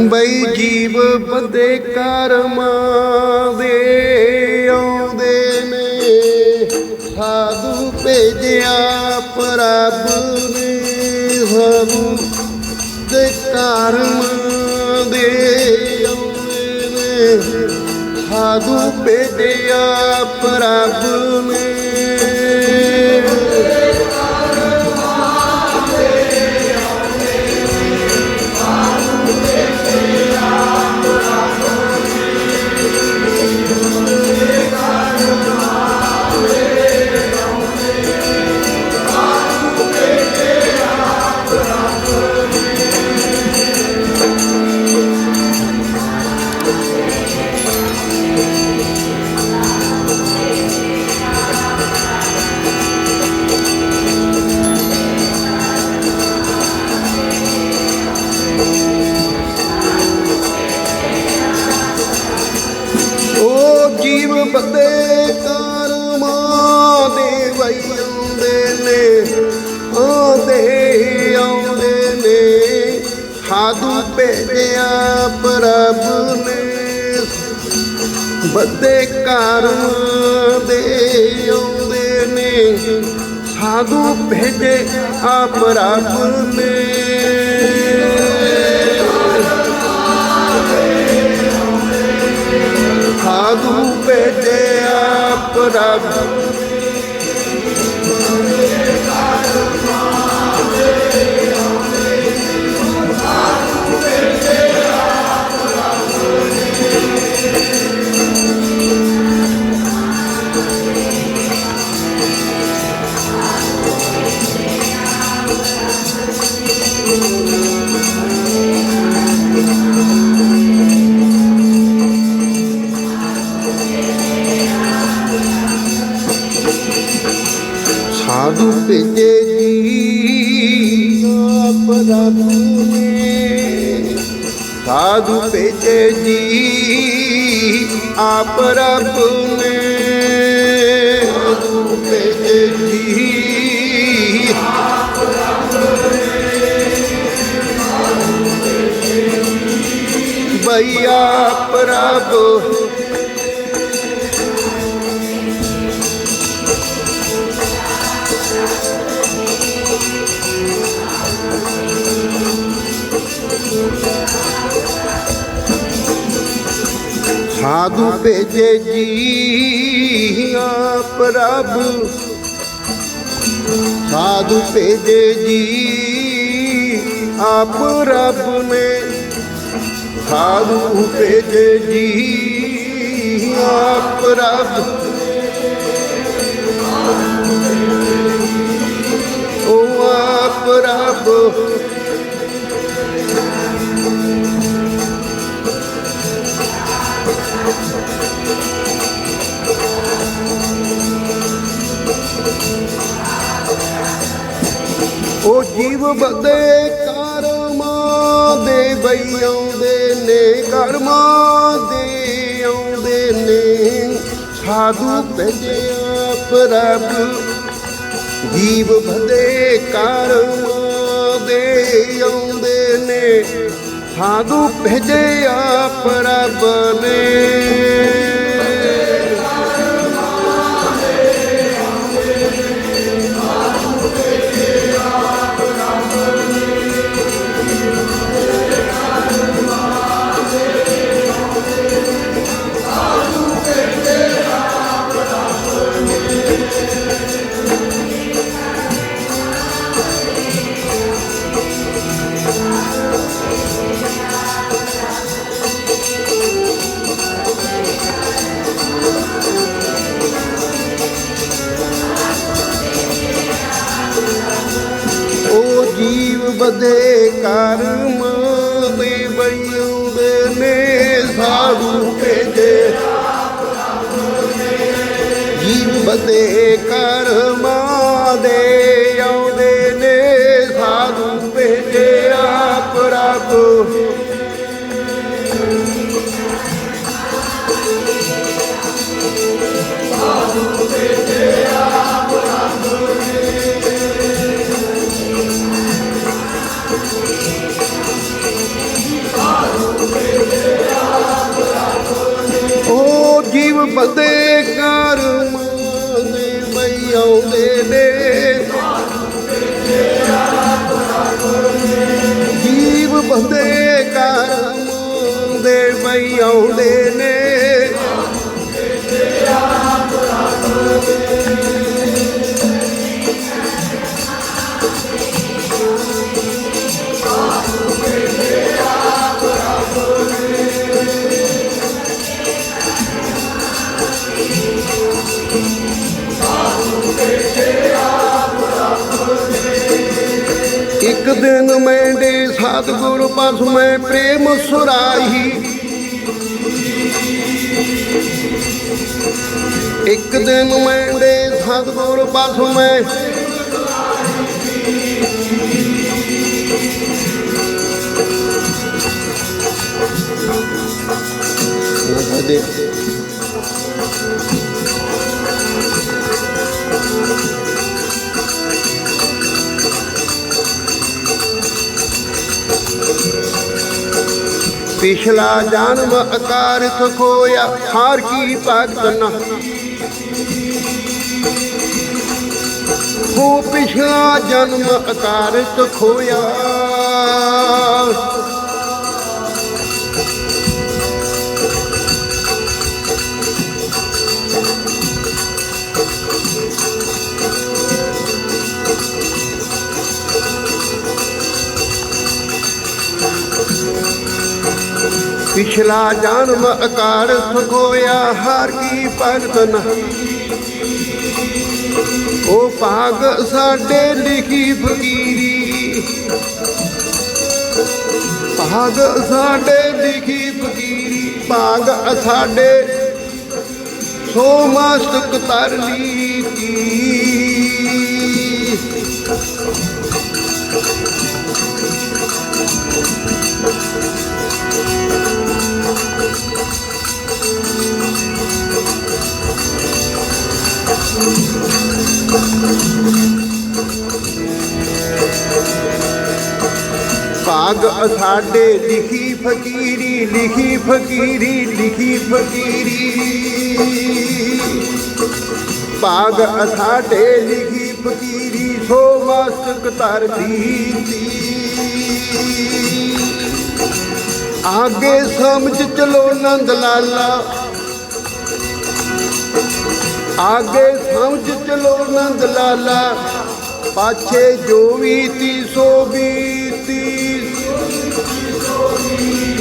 ਬਈ ਜੀਵ ਬੰਦੇ ਕਰਮਾਂ ਦੇ ਆਉਂਦੇ ਨੇ। ਸਾਧੂ ਭੇਜਿਆ ਪ੍ਰਭ ਨੇ ਸਾਧੂ ਦੇ ਕਰਮਾਂ ਦੇ ਆਉਂਦੇ ਨੇ। ਸਾਧੂ ਭੇਜਿਆ ਪ੍ਰਭ ਨੇ ਜੀਵ ਬੰਦੇ ਕਰਮਾਂ ਦੇ ਵਈ ਆਉਂਦੇ ਨੇ, ਆਉਂਦੇ ਆਉਂਦੇ ਨੇ। ਸਾਧੂ ਭੇਜਿਆ ਪ੍ਰਭ ਨੇ, ਬੰਦੇ ਕਰਮਾਂ ਦੇ ਆਉਂਦੇ ਨੇ। ਸਾਧੂ ਭੇਜੇ ਆ ਪ੍ਰਭ ਨੇ। ਸਾਧੂ ਭੇਜਿਆ ਪ੍ਰਭ ਭੇਜੇ ਜੀ। ਪ੍ਰਭ ਨੇ ਸਾਧੂ ਭੇਜੇ ਜੀ। ਆਪ ਰੱਬ ਨੇ ਸਾਧੂ ਭੇਜੇ ਜੀ। ਬਈਆ ਪ੍ਰਭ ਸਾਧੂ ਭੇਜੇ ਜੀ ਆਪ ਰੱਬ ਸਾਧੂ ਭੇਜੇ ਜੀ ਆਪ ਰੱਬ ਨੇ। ਸਾਧੂ ਭੇਜੇ ਜੀ ਆਪ ਰੱਬ ਜੀਵ ਬੰਦੇ ਕਰਮਾਂ ਦੇ ਬਈ ਆਉਂਦੇ ਨੇ, ਕਰਮਾਂ ਦੇ ਆਉਂਦੇ ਨੇ। ਸਾਧੂ ਭੇਜਿਆ ਪ੍ਰਭ ਜੀਵ ਬਦੇ ਕਰਮਾਂ ਦੇ ਆਉਂਦੇ ਨੇ। ਸਾਧੂ ਭੇਜਿਆ ਪ੍ਰਭ ਨੇ। ਜੀਵ ਬਦੇ ਕਰਮ ਦੇ ਬਈਉਂਦੇ ਨੇ ਸਾਧੂ ਭੇਜੇ। ਜੀਵ ਬਦੇ ਕਰਮਾਂ ਦੇ ਆਉਂਦੇ ਨੇ, ਸਾਧੂ ਭੇਜੇ ਆਪ ਰੱਬ ਬੰਦੇ ਕਰਮਾਂ ਦੇ ਬਈ ਆਉਂਦੇ ਨੇ। ਦਿਨ ਮੈਂਡੇ ਸਤਿਗੁਰ ਪਾਸ ਮੈਂ ਪ੍ਰੇਮ ਸੁਰਾਹੀ। ਇੱਕ ਦਿਨ ਮੈਂਡੇ ਸਤਿਗੁਰ ਪਾਸ ਮੈਂ ਦੇ ਪਿਛਲਾ ਜਨਮ ਅਕਾਰਤ ਖੋਇਆ ਹਾਰ ਕੀ ਭਗਤ ਨਾ। ਹੋ ਪਿਛਲਾ ਜਨਮ ਅਕਾਰਤ ਖੋਇਆ। ਪਿਛਲਾ ਜਨਮ ਅਕਾਰਤ ਖੋਇਆ ਹਾਰ ਕੀ ਭਗਤ ਉਹ ਭਾਗ ਸਾਡੇ ਲਿਖੀ ਫਕੀਰੀ। ਭਾਗ ਸਾਡੇ ਲਿਖੀ ਫਕੀਰੀ। ਭਾਗ ਸਾਡੇ ਸੋ ਮਸਤਕ ਤਰ ਲੀਤੀ। ਭਾਗ ਸਾਡੇ ਲਿਖੀ ਫਕੀਰੀ ਲਿਖੀ ਫਕੀਰੀ ਲਿਖੀ ਫਕੀਰੀ। ਭਾਗ ਸਾਡੇ ਲਿਖੀ ਫਕੀਰੀ ਸੋ ਮਸਤਕ ਤਰ ਦੀਤੀ ਆਗੇ ਸਮਝ ਚਲੋ ਨੰਦ ਲਾਲਾ। ਆਗੇ ਸਮਝ ਚਲੋ ਨੰਦ ਲਾਲਾ। ਪਾਛੇ ਜੋ ਵੀ ਤੀ ਸੋ ਬੀਤੀ। ਜੋ ਵੀ